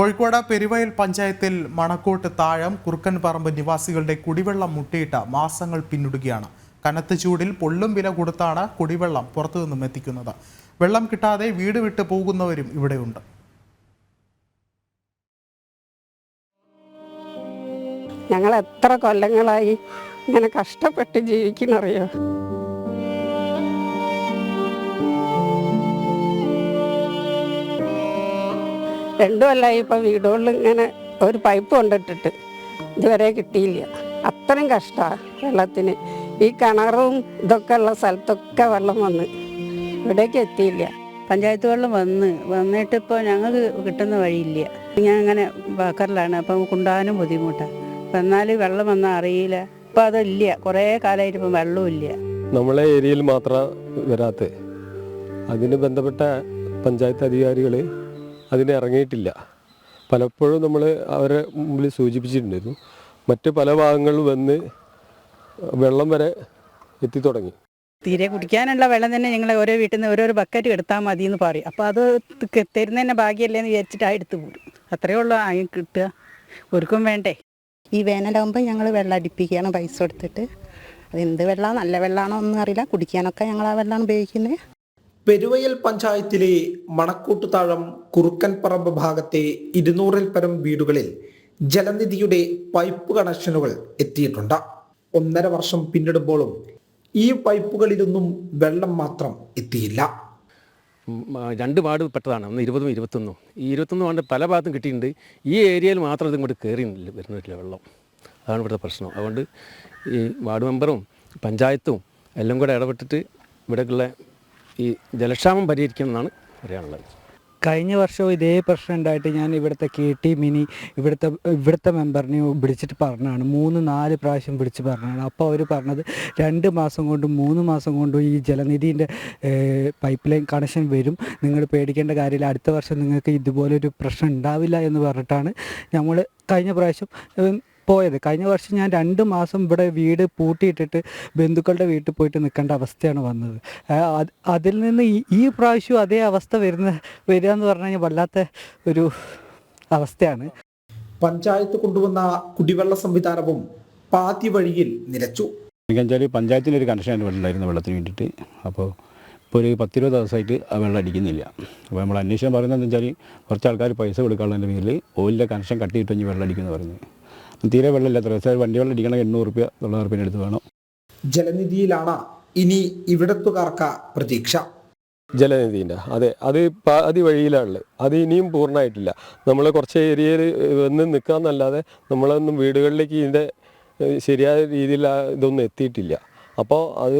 കോഴിക്കോട് പെരുവയൽ പഞ്ചായത്തിൽ മണക്കോട്ട് താഴം കുറുക്കൻ പറമ്പ് നിവാസികളുടെ കുടിവെള്ളം മുട്ടിയിട്ട് മാസങ്ങൾ പിന്നിടുകയാണ്. കനത്ത ചൂടിൽ പൊള്ളും വില കൊടുത്താണ് കുടിവെള്ളം പുറത്തുനിന്നും എത്തിക്കുന്നത്. വെള്ളം കിട്ടാതെ വീട് വിട്ടു പോകുന്നവരും ഇവിടെയുണ്ട്. ഞങ്ങൾ എത്ര കൊല്ലങ്ങളായി ഇങ്ങനെ കഷ്ടപ്പെട്ട് ജീവിക്കണറിയോ രണ്ടു കൊല്ലമായി ഇപ്പം വീടുകളിൽ ഇങ്ങനെ ഒരു പൈപ്പ് കൊണ്ടിട്ടിട്ട് ഇതുവരെ കിട്ടിയില്ല. അത്രയും കഷ്ടമാണ് വെള്ളത്തിന്. ഈ കിണറും ഇതൊക്കെ ഉള്ള സ്ഥലത്തൊക്കെ വെള്ളം വന്ന് ഇവിടേക്ക് എത്തിയില്ല. പഞ്ചായത്ത് വെള്ളം വന്ന് വന്നിട്ട് ഇപ്പോൾ ഞങ്ങൾക്ക് കിട്ടുന്ന വഴിയില്ല. ഞാൻ അങ്ങനെ ബക്കറിലാണ് അപ്പം കൊണ്ടുപോകാനും ബുദ്ധിമുട്ടാണ് അപ്പം എന്നാൽ വെള്ളം വന്നാൽ അറിയില്ല. ഇപ്പം അതില്ല കുറേ കാലമായിട്ട് ഇപ്പം വെള്ളവും ഇല്ല. നമ്മളെ ഏരിയയിൽ മാത്രം വരാത്ത. അതിന് ബന്ധപ്പെട്ട പഞ്ചായത്ത് അധികാരികൾ അതിന് ഇറങ്ങിയിട്ടില്ല. പലപ്പോഴും നമ്മൾ അവരെ മുമ്പിൽ സൂചിപ്പിച്ചിട്ടുണ്ടായിരുന്നു. മറ്റ് പല ഭാഗങ്ങളിൽ വന്ന് വെള്ളം വരെ എത്തി തുടങ്ങി. തീരെ കുടിക്കാനുള്ള വെള്ളം തന്നെ ഞങ്ങൾ ഓരോ വീട്ടിൽ നിന്ന് ഓരോരോ ബക്കറ്റ് എടുത്താൽ മതി എന്ന് പറയും. അപ്പോൾ അത് തരുന്നതന്നെ ഭാഗ്യമല്ലേ എന്ന് വിചാരിച്ചിട്ട് ആ എടുത്ത് പോരും അത്രയേ ഉള്ളൂ ആയി കിട്ടുക. ഒരുക്കും വേണ്ടേ. ഈ വേനലാകുമ്പോൾ ഞങ്ങൾ വെള്ളം അടിപ്പിക്കുകയാണ് പൈസ കൊടുത്തിട്ട്. അത് എന്ത് വെള്ളമാണ് നല്ല വെള്ളമാണോ ഒന്നും അറിയില്ല. കുടിക്കാനൊക്കെ ഞങ്ങൾ ആ വെള്ളമാണ് ഉപയോഗിക്കുന്നത് പെരുവയൽ പഞ്ചായത്തിലെ മണക്കൂട്ടുതാഴം കുറുക്കൻപറമ്പ് ഭാഗത്തെ ഇരുന്നൂറിൽ പരം വീടുകളിൽ ജലനിധിയുടെ പൈപ്പ് കണക്ഷനുകൾ എത്തിയിട്ടുണ്ട്. ഒന്നര വർഷം പിന്നിടുമ്പോഴും ഈ പൈപ്പുകളിലൊന്നും വെള്ളം മാത്രം എത്തിയില്ല. രണ്ട് വാർഡ് പെട്ടതാണ്. ഒന്ന് ഇരുപതും ഇരുപത്തൊന്നും. ഈ ഇരുപത്തൊന്ന് വാർഡ് പല ഭാഗത്തും കിട്ടിയിട്ടുണ്ട്. ഈ ഏരിയയിൽ മാത്രം ഇത് ഇങ്ങോട്ട് കയറി വരുന്നില്ല വെള്ളം. അതാണ് ഇവിടുത്തെ പ്രശ്നം. അതുകൊണ്ട് ഈ വാർഡ് മെമ്പറും പഞ്ചായത്തും എല്ലാം കൂടെ ഇടപെട്ടിട്ട് ഇവിടേക്കുള്ള ഈ ജലക്ഷാമം പരിഹരിക്കുമെന്നാണ് പറയാനുള്ളത്. കഴിഞ്ഞ വർഷവും ഇതേ പ്രശ്നം ഉണ്ടായിട്ട് ഞാൻ ഇവിടുത്തെ കെ ടി മിനി ഇവിടുത്തെ ഇവിടുത്തെ മെമ്പറിനെ വിളിച്ചിട്ട് പറഞ്ഞാണ് മൂന്ന് നാല് പ്രാവശ്യം വിളിച്ച് പറഞ്ഞാണ് അപ്പോൾ അവർ പറഞ്ഞത് രണ്ട് മാസം കൊണ്ടും മൂന്ന് മാസം കൊണ്ടും ഈ ജലനിധിന്റെ പൈപ്പ് ലൈൻ കണക്ഷൻ വരും. നിങ്ങൾ പേടിക്കേണ്ട കാര്യമില്ല. അടുത്ത വർഷം നിങ്ങൾക്ക് ഇതുപോലൊരു പ്രശ്നം ഉണ്ടാവില്ല എന്ന് പറഞ്ഞിട്ടാണ് നമ്മൾ കഴിഞ്ഞ പ്രാവശ്യം പോയത്. കഴിഞ്ഞ വർഷം ഞാൻ രണ്ട് മാസം ഇവിടെ വീട് പൂട്ടിയിട്ടിട്ട് ബന്ധുക്കളുടെ വീട്ടിൽ പോയിട്ട് നിൽക്കേണ്ട അവസ്ഥയാണ് വന്നത്. അതിൽ നിന്ന് ഈ- ഈ പ്രാവശ്യം അതേ അവസ്ഥ വരുന്ന വരിക എന്ന് പറഞ്ഞു കഴിഞ്ഞാൽ വല്ലാത്ത ഒരു അവസ്ഥയാണ്. പഞ്ചായത്ത് കൊണ്ടുവന്ന കുടിവെള്ള സംവിധാനവും പാതി വഴിയിൽ നിലച്ചു. എനിക്ക് പഞ്ചായത്തിന്റെ ഒരു കണക്ഷൻ വെള്ളം ഉണ്ടായിരുന്നത് വെള്ളത്തിന് വേണ്ടിയിട്ട്. അപ്പോൾ ഇപ്പോൾ ഒരു പത്തിരുപത് ദിവസമായിട്ട് ആ വെള്ളം അടിക്കുന്നില്ല. അപ്പോൾ നമ്മൾ അന്വേഷണം പറയുന്നത് വെച്ചാൽ കുറച്ച് ആൾക്കാർ പൈസ കൊടുക്കാനുള്ളതിന്റെ പേരിൽ ഓയിലിന്റെ കണക്ഷൻ കട്ടിയിട്ട് കഴിഞ്ഞ് വെള്ളം അടിക്കുന്നു പറയുന്നത്. തീരെ വെള്ളമില്ലാത്ത ദിവസം വണ്ടി വെള്ളം അടിക്കണം എണ്ണൂറ് റുപ്യ തൊള്ളായിരം റുപ്യ അടുത്ത് വേണം. ജലനിധിയിലാണ് ഇനി ഇവിടത്തുകാർക്ക് പ്രതീക്ഷ. ജലനിധിന്റെ അതെ. അത് പാതി വഴിയിലാണുള്ളത് അത് ഇനിയും പൂർണമായിട്ടില്ല. നമ്മൾ കുറച്ച് ഏരിയയിൽ വന്ന് നിൽക്കാമെന്നല്ലാതെ നമ്മളൊന്നും വീടുകളിലേക്ക് ഇതിന്റെ ശരിയായ രീതിയിൽ ഇതൊന്നും എത്തിയിട്ടില്ല. അപ്പോൾ അത്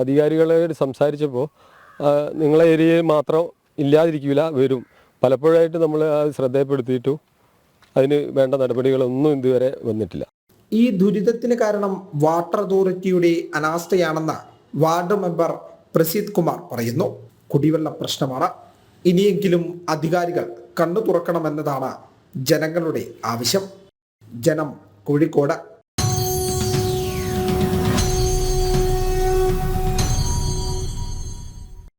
അധികാരികളോട് സംസാരിച്ചപ്പോൾ നിങ്ങളെ ഏരിയയിൽ മാത്രം ഇല്ലാതിരിക്കില്ല വരും. പലപ്പോഴായിട്ട് നമ്മൾ അത് ശ്രദ്ധയപ്പെടുത്തിയിട്ടു അതിന് വേണ്ട നടപടികളൊന്നും ഇതുവരെ വന്നിട്ടില്ല. ഈ ദുരിതത്തിന് കാരണം വാട്ടർ അതോറിറ്റിയുടെ അനാസ്ഥയാണെന്ന് വാർഡ് മെമ്പർ പ്രസീത് കുമാർ പറയുന്നു. കുടിവെള്ള പ്രശ്നമാണ്. ഇനിയെങ്കിലും അധികാരികൾ കണ്ണു തുറക്കണമെന്നതാണ് ജനങ്ങളുടെ ആവശ്യം. ജനം കോഴിക്കോട്.